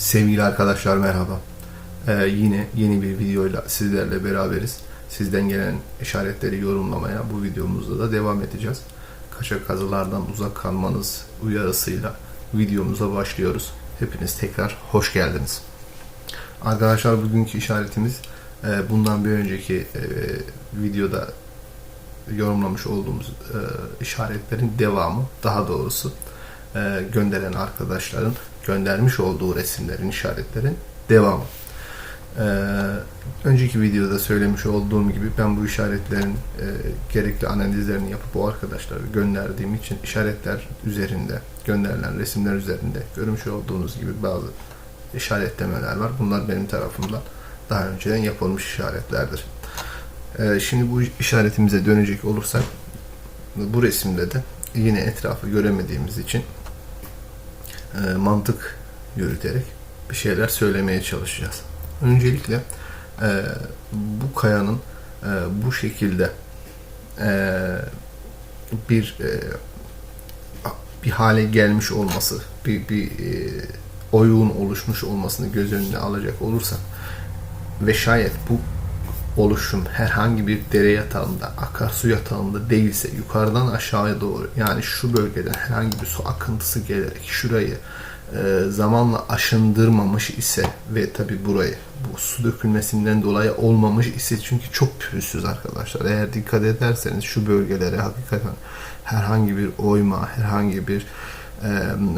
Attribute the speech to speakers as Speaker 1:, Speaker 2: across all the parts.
Speaker 1: Sevgili arkadaşlar merhaba. Ee, yine yeni bir videoyla sizlerle beraberiz. Sizden gelen işaretleri yorumlamaya bu videomuzda da devam edeceğiz. Kaçak kazılardan uzak kalmanız uyarısıyla videomuza başlıyoruz. Hepiniz tekrar hoş geldiniz. Arkadaşlar bugünkü işaretimiz e, bundan bir önceki e, videoda yorumlamış olduğumuz e, işaretlerin devamı daha doğrusu e, gönderen arkadaşların göndermiş olduğu resimlerin işaretlerin devamı. E, önceki videoda söylemiş olduğum gibi ben bu işaretlerin e, gerekli analizlerini yapıp bu arkadaşlara gönderdiğim için işaretler üzerinde gönderilen resimler üzerinde görmüş olduğunuz gibi bazı işaretlemeler var. Bunlar benim tarafımdan daha önceden yapılmış işaretlerdir. Ee, şimdi bu işaretimize dönecek olursak bu resimde de yine etrafı göremediğimiz için e, mantık yürüterek bir şeyler söylemeye çalışacağız. Öncelikle e, bu kayanın e, bu şekilde e, bir e, bir hale gelmiş olması, bir, bir e, oyun oluşmuş olmasını göz önüne alacak olursak ve şayet bu oluşum herhangi bir dere yatağında, akarsu yatağında değilse yukarıdan aşağıya doğru yani şu bölgeden herhangi bir su akıntısı gelerek şurayı e, zamanla aşındırmamış ise ve tabi burayı bu su dökülmesinden dolayı olmamış ise çünkü çok pürüzsüz arkadaşlar. Eğer dikkat ederseniz şu bölgelere hakikaten herhangi bir oyma, herhangi bir e,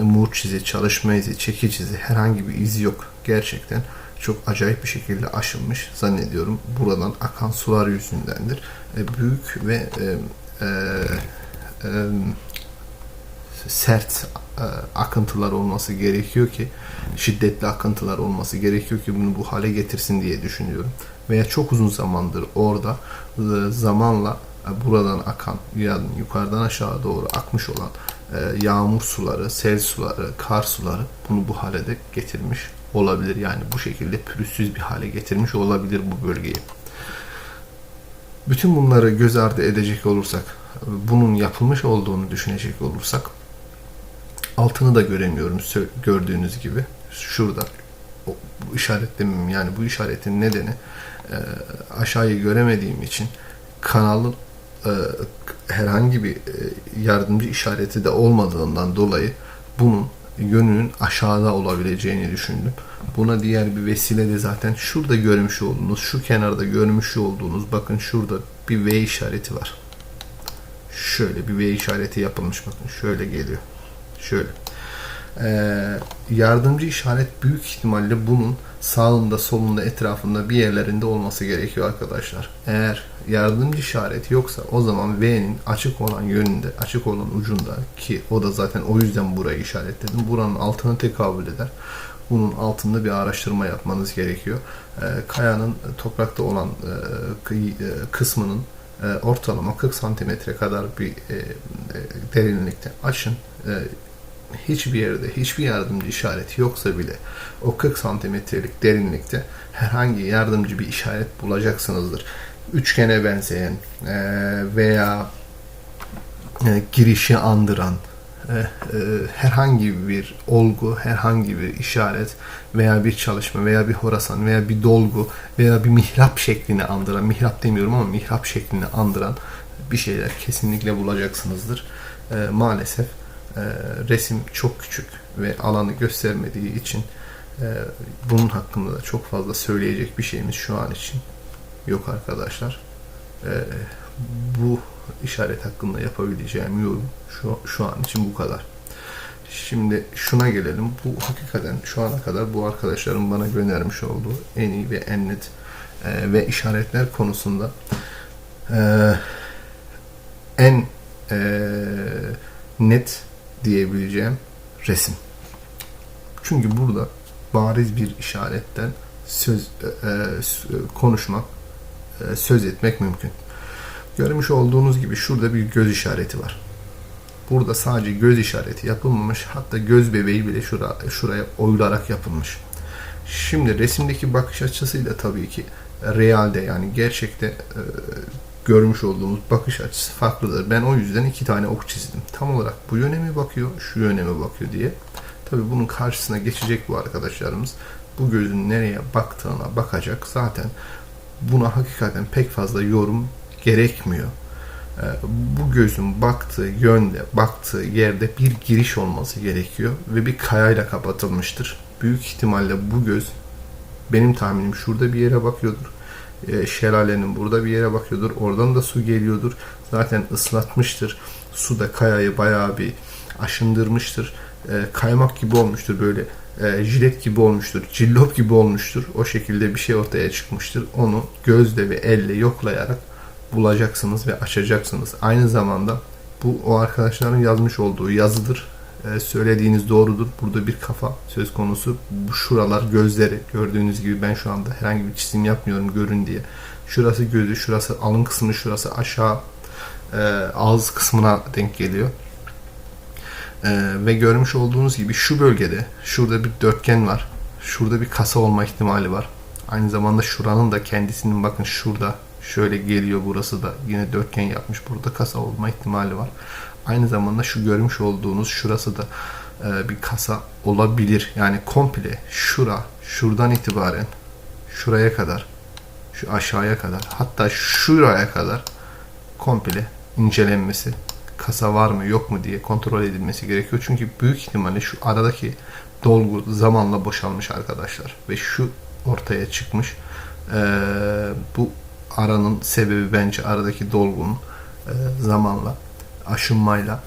Speaker 1: murç izi, çalışma izi, çekiç izi herhangi bir izi yok. Gerçekten çok acayip bir şekilde aşınmış zannediyorum. Buradan akan sular yüzündendir. E, büyük ve e, e, e, sert e, akıntılar olması gerekiyor ki şiddetli akıntılar olması gerekiyor ki bunu bu hale getirsin diye düşünüyorum. Veya çok uzun zamandır orada e, zamanla e, buradan akan yani yukarıdan aşağı doğru akmış olan e, yağmur suları, sel suları, kar suları bunu bu hale de getirmiş olabilir. Yani bu şekilde pürüzsüz bir hale getirmiş olabilir bu bölgeyi. Bütün bunları göz ardı edecek olursak, bunun yapılmış olduğunu düşünecek olursak altını da göremiyorum gördüğünüz gibi. Şurada bu işaretlemem yani bu işaretin nedeni e, aşağıyı göremediğim için kanalın e, herhangi bir e, yardımcı işareti de olmadığından dolayı bunun yönünün aşağıda olabileceğini düşündüm. Buna diğer bir vesile de zaten şurada görmüş olduğunuz, şu kenarda görmüş olduğunuz bakın şurada bir V işareti var. Şöyle bir V işareti yapılmış bakın şöyle geliyor. Şöyle. Ee, yardımcı işaret büyük ihtimalle bunun sağında solunda etrafında bir yerlerinde olması gerekiyor arkadaşlar. Eğer yardımcı işaret yoksa o zaman V'nin açık olan yönünde, açık olan ucunda ki o da zaten o yüzden burayı işaretledim. Buranın altına tekabül eder. Bunun altında bir araştırma yapmanız gerekiyor. Ee, kayanın toprakta olan e, e kısmının e, ortalama 40 santimetre kadar bir derinlikte açın. Hiçbir yerde hiçbir yardımcı işareti yoksa bile o 40 santimetrelik derinlikte herhangi yardımcı bir işaret bulacaksınızdır. Üçgene benzeyen e, veya e, girişi andıran e, herhangi bir olgu, herhangi bir işaret veya bir çalışma veya bir horasan veya bir dolgu veya bir mihrap şeklini andıran, mihrap demiyorum ama mihrap şeklini andıran bir şeyler kesinlikle bulacaksınızdır. Maalesef e, resim çok küçük ve alanı göstermediği için e, bunun hakkında da çok fazla söyleyecek bir şeyimiz şu an için yok arkadaşlar. E, bu işaret hakkında yapabileceğim yorum şu, şu an için bu kadar. Şimdi şuna gelelim. Bu hakikaten şu ana kadar bu arkadaşların bana göndermiş olduğu en iyi ve en net e, ve işaretler konusunda e, en e, net diyebileceğim resim. Çünkü burada bariz bir işaretten söz e, e, konuşmak, e, söz etmek mümkün. Görmüş olduğunuz gibi şurada bir göz işareti var. Burada sadece göz işareti yapılmamış. Hatta göz bebeği bile şura, şuraya oyularak yapılmış. Şimdi resimdeki bakış açısıyla tabii ki realde yani gerçekte e, görmüş olduğumuz bakış açısı farklıdır. Ben o yüzden iki tane ok çizdim. Tam olarak bu yöne mi bakıyor, şu yöne mi bakıyor diye. Tabii bunun karşısına geçecek bu arkadaşlarımız. Bu gözün nereye baktığına bakacak. Zaten buna hakikaten pek fazla yorum gerekmiyor. Ee, bu gözün baktığı yönde, baktığı yerde bir giriş olması gerekiyor ve bir kayayla kapatılmıştır. Büyük ihtimalle bu göz benim tahminim şurada bir yere bakıyordur. Ee, şelalenin burada bir yere bakıyordur. Oradan da su geliyordur. Zaten ıslatmıştır. Su da kayayı bayağı bir aşındırmıştır. Ee, kaymak gibi olmuştur böyle e, jilet gibi olmuştur, cillop gibi olmuştur. O şekilde bir şey ortaya çıkmıştır. Onu gözle ve elle yoklayarak bulacaksınız ve açacaksınız. Aynı zamanda bu o arkadaşların yazmış olduğu yazıdır. Ee, söylediğiniz doğrudur. Burada bir kafa söz konusu. Bu şuralar gözleri. Gördüğünüz gibi ben şu anda herhangi bir çizim yapmıyorum görün diye. Şurası gözü, şurası alın kısmı, şurası aşağı e, ağız kısmına denk geliyor. Ee, ve görmüş olduğunuz gibi şu bölgede şurada bir dörtgen var. Şurada bir kasa olma ihtimali var. Aynı zamanda şuranın da kendisinin bakın şurada şöyle geliyor burası da yine dörtgen yapmış. Burada kasa olma ihtimali var. Aynı zamanda şu görmüş olduğunuz şurası da e, bir kasa olabilir. Yani komple şura şuradan itibaren şuraya kadar şu aşağıya kadar hatta şuraya kadar komple incelenmesi kasa var mı yok mu diye kontrol edilmesi gerekiyor. Çünkü büyük ihtimalle şu aradaki dolgu zamanla boşalmış arkadaşlar. Ve şu ortaya çıkmış. Ee, bu aranın sebebi bence aradaki dolgunun e, zamanla aşınmayla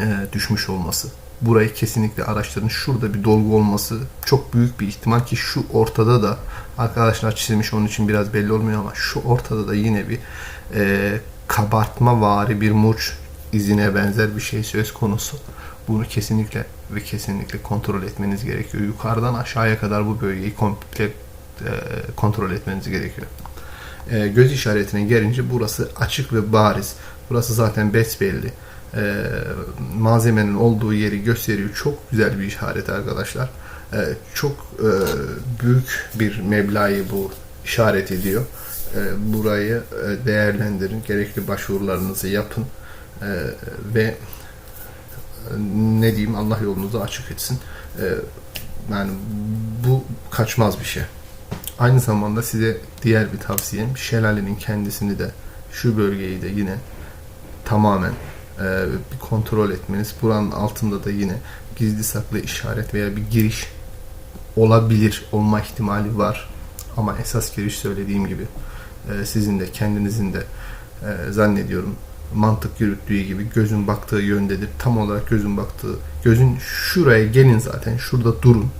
Speaker 1: e, düşmüş olması. Burayı kesinlikle araştırın. Şurada bir dolgu olması çok büyük bir ihtimal ki şu ortada da arkadaşlar çizilmiş onun için biraz belli olmuyor ama şu ortada da yine bir e, kabartma vari bir murç izine benzer bir şey söz konusu. Bunu kesinlikle ve kesinlikle kontrol etmeniz gerekiyor. Yukarıdan aşağıya kadar bu bölgeyi komple e, kontrol etmeniz gerekiyor. E, göz işaretine gelince burası açık ve bariz. Burası zaten besbelli. E, malzemenin olduğu yeri gösteriyor. Çok güzel bir işaret arkadaşlar. E, çok e, büyük bir meblağı bu işaret ediyor. E, burayı e, değerlendirin. Gerekli başvurularınızı yapın. E, ve ne diyeyim Allah yolunuzu açık etsin. Yani bu kaçmaz bir şey. Aynı zamanda size diğer bir tavsiyem şelalenin kendisini de şu bölgeyi de yine tamamen bir kontrol etmeniz. Buranın altında da yine gizli saklı işaret veya bir giriş olabilir olma ihtimali var. Ama esas giriş söylediğim gibi e, sizin de kendinizin de e, zannediyorum mantık yürüttüğü gibi gözün baktığı yöndedir. Tam olarak gözün baktığı, gözün şuraya gelin zaten. Şurada durun.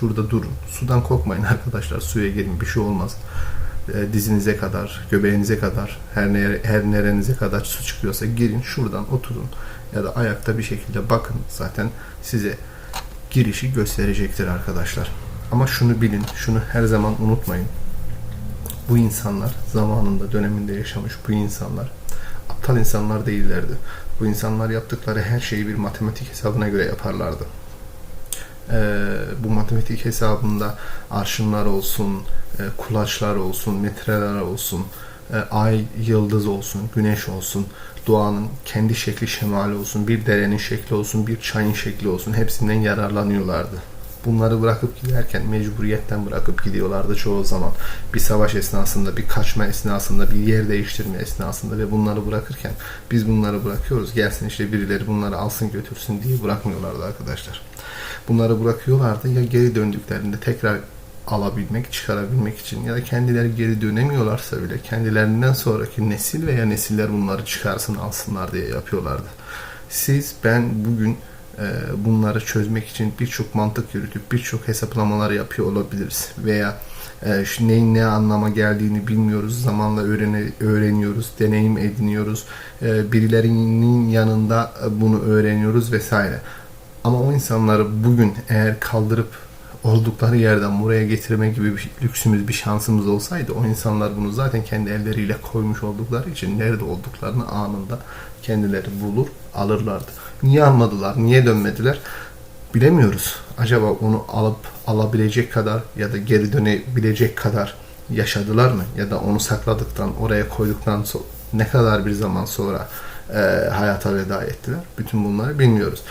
Speaker 1: Şurada durun. Sudan korkmayın arkadaşlar. Suya gelin bir şey olmaz. E, dizinize kadar, göbeğinize kadar, her nere, her nerenize kadar su çıkıyorsa girin şuradan oturun ya da ayakta bir şekilde bakın. Zaten size girişi gösterecektir arkadaşlar. Ama şunu bilin, şunu her zaman unutmayın bu insanlar zamanında döneminde yaşamış bu insanlar aptal insanlar değillerdi. Bu insanlar yaptıkları her şeyi bir matematik hesabına göre yaparlardı. Ee, bu matematik hesabında arşınlar olsun, e, kulaçlar olsun, metreler olsun, e, ay, yıldız olsun, güneş olsun, doğanın kendi şekli şemali olsun, bir derenin şekli olsun, bir çayın şekli olsun hepsinden yararlanıyorlardı bunları bırakıp giderken mecburiyetten bırakıp gidiyorlardı çoğu zaman. Bir savaş esnasında, bir kaçma esnasında, bir yer değiştirme esnasında ve bunları bırakırken biz bunları bırakıyoruz. Gelsin işte birileri bunları alsın götürsün diye bırakmıyorlardı arkadaşlar. Bunları bırakıyorlardı ya geri döndüklerinde tekrar alabilmek, çıkarabilmek için ya da kendileri geri dönemiyorlarsa bile kendilerinden sonraki nesil veya nesiller bunları çıkarsın alsınlar diye yapıyorlardı. Siz, ben bugün bunları çözmek için birçok mantık yürütüp birçok hesaplamalar yapıyor olabiliriz. Veya e, şu neyin ne anlama geldiğini bilmiyoruz. Zamanla öğrene, öğreniyoruz, deneyim ediniyoruz. E, birilerinin yanında bunu öğreniyoruz vesaire. Ama o insanları bugün eğer kaldırıp oldukları yerden buraya getirme gibi bir lüksümüz, bir şansımız olsaydı o insanlar bunu zaten kendi elleriyle koymuş oldukları için nerede olduklarını anında kendileri bulur, alırlardı. Niye almadılar, niye dönmediler bilemiyoruz. Acaba onu alıp alabilecek kadar ya da geri dönebilecek kadar yaşadılar mı? Ya da onu sakladıktan, oraya koyduktan sonra ne kadar bir zaman sonra e, hayata veda ettiler? Bütün bunları bilmiyoruz.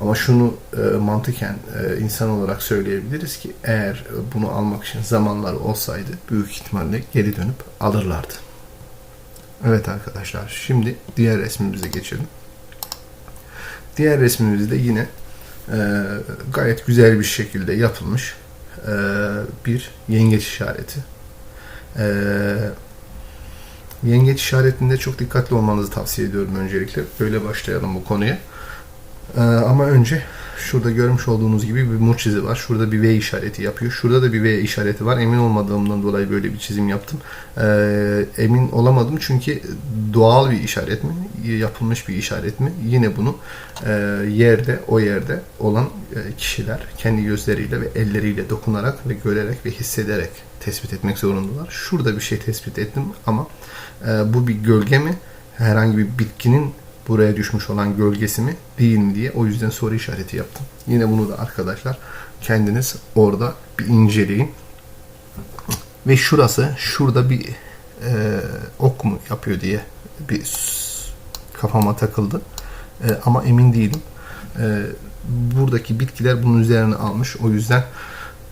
Speaker 1: Ama şunu e, mantıken e, insan olarak söyleyebiliriz ki eğer bunu almak için zamanları olsaydı büyük ihtimalle geri dönüp alırlardı. Evet arkadaşlar şimdi diğer resmimize geçelim. Diğer resmimizde yine e, gayet güzel bir şekilde yapılmış e, bir yengeç işareti. E, yengeç işaretinde çok dikkatli olmanızı tavsiye ediyorum öncelikle. Böyle başlayalım bu konuya. E, ama önce şurada görmüş olduğunuz gibi bir mur çizi var. Şurada bir V işareti yapıyor. Şurada da bir V işareti var. Emin olmadığımdan dolayı böyle bir çizim yaptım. Ee, emin olamadım çünkü doğal bir işaret mi? Yapılmış bir işaret mi? Yine bunu e, yerde, o yerde olan e, kişiler kendi gözleriyle ve elleriyle dokunarak ve görerek ve hissederek tespit etmek zorundalar. Şurada bir şey tespit ettim ama e, bu bir gölge mi? Herhangi bir bitkinin buraya düşmüş olan gölgesi mi değil mi diye o yüzden soru işareti yaptım. Yine bunu da arkadaşlar kendiniz orada bir inceleyin. Ve şurası şurada bir e, ok mu yapıyor diye bir kafama takıldı. E, ama emin değilim. E, buradaki bitkiler bunun üzerine almış. O yüzden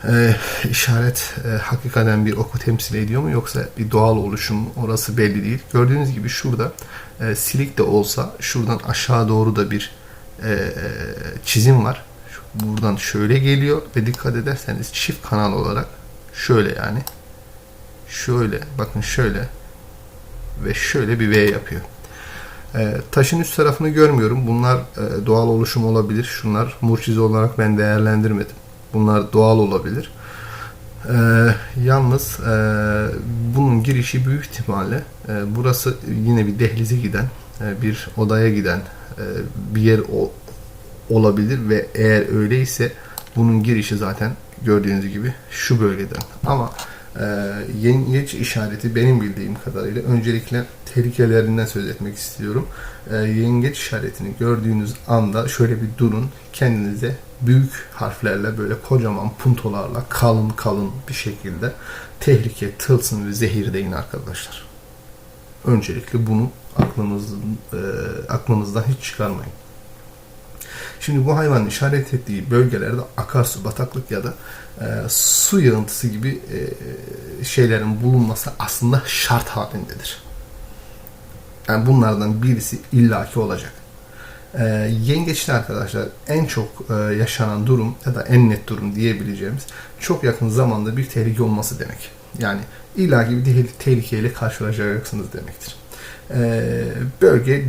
Speaker 1: e, işaret e, hakikaten bir oku temsil ediyor mu yoksa bir doğal oluşum orası belli değil. Gördüğünüz gibi şurada e, silik de olsa şuradan aşağı doğru da bir e, çizim var. Buradan şöyle geliyor ve dikkat ederseniz çift kanal olarak şöyle yani şöyle bakın şöyle ve şöyle bir V yapıyor. E, taşın üst tarafını görmüyorum. Bunlar e, doğal oluşum olabilir. Şunlar murçiz olarak ben değerlendirmedim. Bunlar doğal olabilir. E, yalnız e, bunun girişi büyük ihtimalle e, burası yine bir dehlize giden, e, bir odaya giden e, bir yer o, olabilir ve eğer öyleyse bunun girişi zaten gördüğünüz gibi şu bölgeden. Ama e, yengeç işareti benim bildiğim kadarıyla öncelikle tehlikelerinden söz etmek istiyorum. E, yengeç işaretini gördüğünüz anda şöyle bir durun. Kendinize büyük harflerle böyle kocaman puntolarla kalın kalın bir şekilde tehlike, tılsım ve zehir deyin arkadaşlar. Öncelikle bunu aklınızın, e, aklınızdan hiç çıkarmayın. Şimdi bu hayvanın işaret ettiği bölgelerde akarsu, bataklık ya da e, su yığıntısı gibi e, şeylerin bulunması aslında şart halindedir. Yani bunlardan birisi illaki olacak. E, yengeçli arkadaşlar en çok e, yaşanan durum ya da en net durum diyebileceğimiz çok yakın zamanda bir tehlike olması demek. Yani illaki bir tehlikeyle karşılaşacaksınız demektir. E, bölge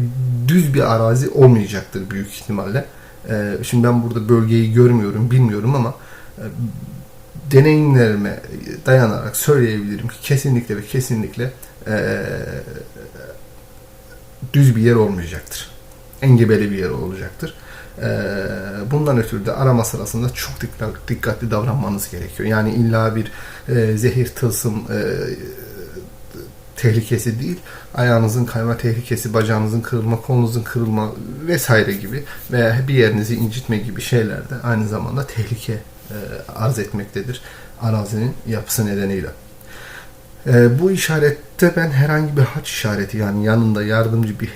Speaker 1: düz bir arazi olmayacaktır büyük ihtimalle. E, şimdi ben burada bölgeyi görmüyorum, bilmiyorum ama e, deneyimlerime dayanarak söyleyebilirim ki kesinlikle ve kesinlikle e, düz bir yer olmayacaktır. Engebeli bir yer olacaktır. E, bundan ötürü de arama sırasında çok dikkatli davranmanız gerekiyor. Yani illa bir e, zehir tılsım tehlikesi değil, ayağınızın kayma tehlikesi, bacağınızın kırılma, kolunuzun kırılma vesaire gibi veya bir yerinizi incitme gibi şeyler de aynı zamanda tehlike e, arz etmektedir arazinin yapısı nedeniyle. E, bu işarette ben herhangi bir haç işareti yani yanında yardımcı bir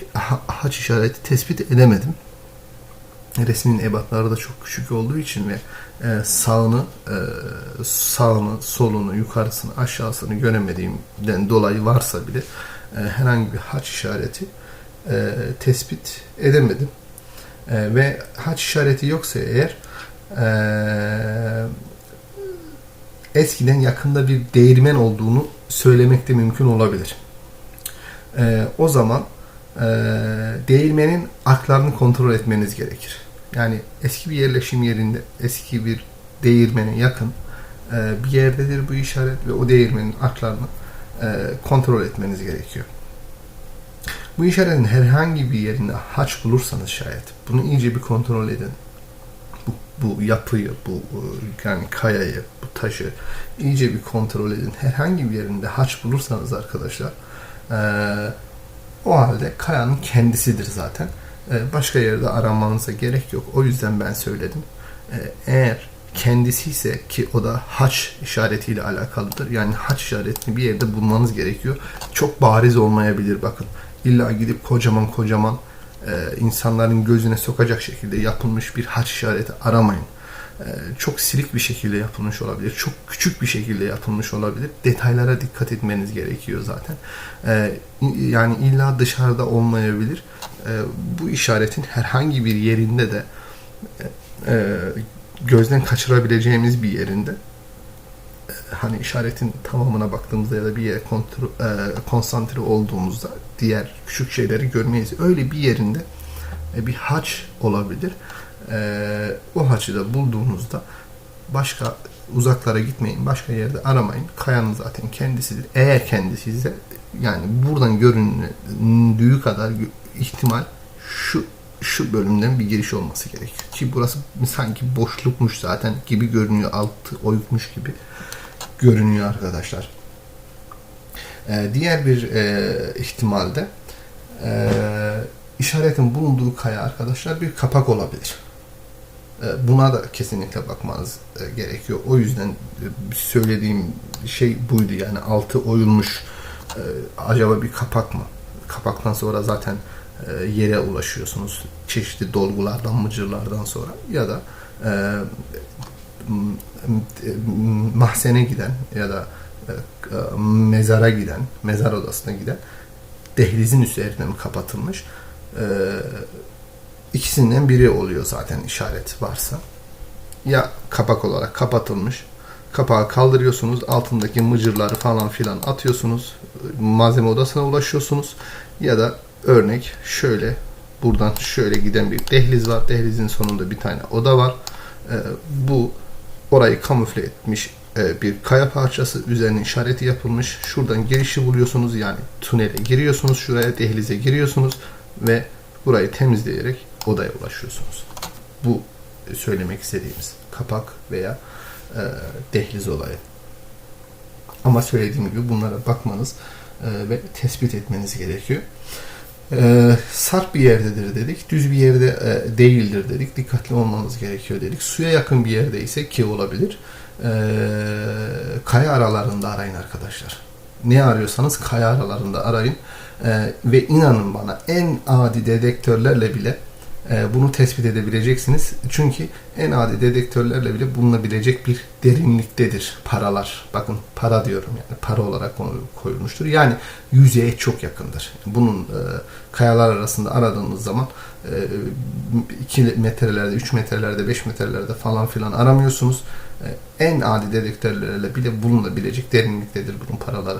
Speaker 1: haç işareti tespit edemedim. Resmin ebatları da çok küçük olduğu için ve e, sağını, e, sağını, solunu, yukarısını, aşağısını göremediğimden dolayı varsa bile e, herhangi bir haç işareti e, tespit edemedim. E, ve haç işareti yoksa eğer e, eskiden yakında bir değirmen olduğunu söylemek de mümkün olabilir. E, o zaman e, değirmenin aklarını kontrol etmeniz gerekir. Yani eski bir yerleşim yerinde, eski bir değirmene yakın e, bir yerdedir bu işaret ve o değirmenin aklarını e, kontrol etmeniz gerekiyor. Bu işaretin herhangi bir yerinde haç bulursanız şayet bunu iyice bir kontrol edin. Bu, bu yapıyı, bu e, yani kayayı, bu taşı iyice bir kontrol edin. Herhangi bir yerinde haç bulursanız arkadaşlar e, o halde kayanın kendisidir zaten. E, başka yerde aramanıza gerek yok. O yüzden ben söyledim. E, eğer kendisi ise ki o da haç işaretiyle alakalıdır. Yani haç işaretini bir yerde bulmanız gerekiyor. Çok bariz olmayabilir bakın. İlla gidip kocaman kocaman e, insanların gözüne sokacak şekilde yapılmış bir haç işareti aramayın. E, çok silik bir şekilde yapılmış olabilir. Çok küçük bir şekilde yapılmış olabilir. Detaylara dikkat etmeniz gerekiyor zaten. E, yani illa dışarıda olmayabilir. E, bu işaretin herhangi bir yerinde de gözden kaçırabileceğimiz bir yerinde hani işaretin tamamına baktığımızda ya da bir yere kontrol, konsantre olduğumuzda diğer küçük şeyleri görmeyiz. Öyle bir yerinde bir haç olabilir. E, o haçı da bulduğunuzda başka uzaklara gitmeyin, başka yerde aramayın. Kayanın zaten kendisidir. Eğer kendisi ise yani buradan göründüğü kadar ihtimal şu şu bölümden bir giriş olması gerekiyor. Ki burası sanki boşlukmuş zaten gibi görünüyor. Altı oyukmuş gibi görünüyor arkadaşlar. Ee, diğer bir e, ihtimalde e, işaretin bulunduğu kaya arkadaşlar bir kapak olabilir. E, buna da kesinlikle bakmanız e, gerekiyor. O yüzden e, söylediğim şey buydu yani altı oyulmuş acaba bir kapak mı? Kapaktan sonra zaten yere ulaşıyorsunuz. Çeşitli dolgulardan, mıcırlardan sonra ya da mahzene giden ya da mezara giden, mezar odasına giden dehlizin üzerine mi kapatılmış? İkisinden biri oluyor zaten işaret varsa. Ya kapak olarak kapatılmış, kapağı kaldırıyorsunuz, altındaki mıcırları falan filan atıyorsunuz, malzeme odasına ulaşıyorsunuz ya da örnek şöyle buradan şöyle giden bir dehliz var. Dehlizin sonunda bir tane oda var. bu orayı kamufle etmiş e, bir kaya parçası üzerine işareti yapılmış. Şuradan girişi buluyorsunuz yani tünele giriyorsunuz şuraya dehlize giriyorsunuz ve burayı temizleyerek odaya ulaşıyorsunuz. Bu söylemek istediğimiz kapak veya e, dehliz olayı. Ama söylediğim gibi bunlara bakmanız e, ve tespit etmeniz gerekiyor. E, sarp bir yerdedir dedik, düz bir yerde e, değildir dedik, dikkatli olmamız gerekiyor dedik. Suya yakın bir yerde ise ki olabilir, e, kaya aralarında arayın arkadaşlar. Ne arıyorsanız kaya aralarında arayın e, ve inanın bana en adi dedektörlerle bile e, bunu tespit edebileceksiniz. Çünkü en adi dedektörlerle bile bulunabilecek bir derinliktedir paralar. Bakın para diyorum yani para olarak koyulmuştur. Yani yüzeye çok yakındır. Bunun e, kayalar arasında aradığınız zaman 2 e, metrelerde, 3 metrelerde, 5 metrelerde falan filan aramıyorsunuz. En adi dedektörlerle bile bulunabilecek derinliktedir bunun paraları.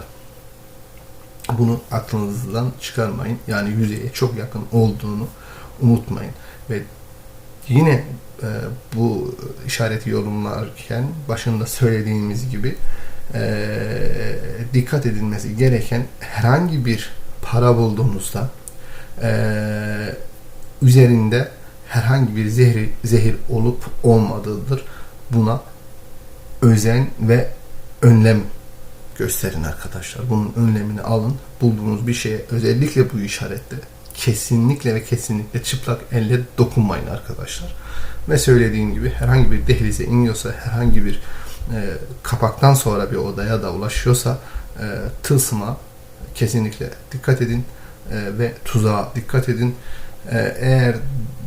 Speaker 1: Bunu aklınızdan çıkarmayın. Yani yüzeye çok yakın olduğunu unutmayın. Ve yine e, bu işareti yorumlarken başında söylediğimiz gibi e, dikkat edilmesi gereken herhangi bir para bulduğunuzda e, üzerinde herhangi bir zehri, zehir olup olmadığıdır. Buna özen ve önlem gösterin arkadaşlar. Bunun önlemini alın. Bulduğunuz bir şeye özellikle bu işarette kesinlikle ve kesinlikle çıplak elle dokunmayın arkadaşlar. Ve söylediğim gibi herhangi bir dehlize iniyorsa, herhangi bir e, kapaktan sonra bir odaya da ulaşıyorsa e, tılsıma kesinlikle dikkat edin e, ve tuzağa dikkat edin. E, eğer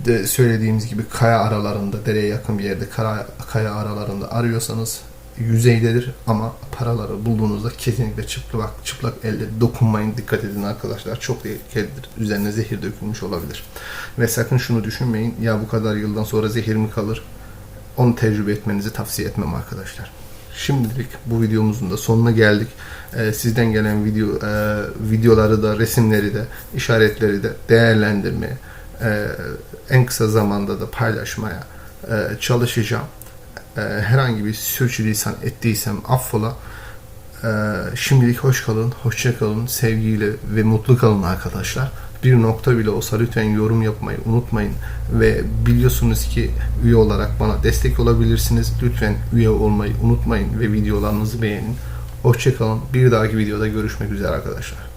Speaker 1: de söylediğimiz gibi kaya aralarında, dereye yakın bir yerde kaya, kaya aralarında arıyorsanız yüzeydedir ama paraları bulduğunuzda kesinlikle çıplak çıplak elde dokunmayın. Dikkat edin arkadaşlar çok tehlikelidir. Üzerine zehir dökülmüş olabilir. Ve sakın şunu düşünmeyin ya bu kadar yıldan sonra zehir mi kalır? Onu tecrübe etmenizi tavsiye etmem arkadaşlar. Şimdilik bu videomuzun da sonuna geldik. Ee, sizden gelen video e, videoları da resimleri de işaretleri de değerlendirmeye e, en kısa zamanda da paylaşmaya e, çalışacağım e, herhangi bir sürçülisan ettiysem affola. E, şimdilik hoş kalın, hoşça kalın, sevgiyle ve mutlu kalın arkadaşlar. Bir nokta bile olsa lütfen yorum yapmayı unutmayın ve biliyorsunuz ki üye olarak bana destek olabilirsiniz. Lütfen üye olmayı unutmayın ve videolarınızı beğenin. Hoşçakalın. Bir dahaki videoda görüşmek üzere arkadaşlar.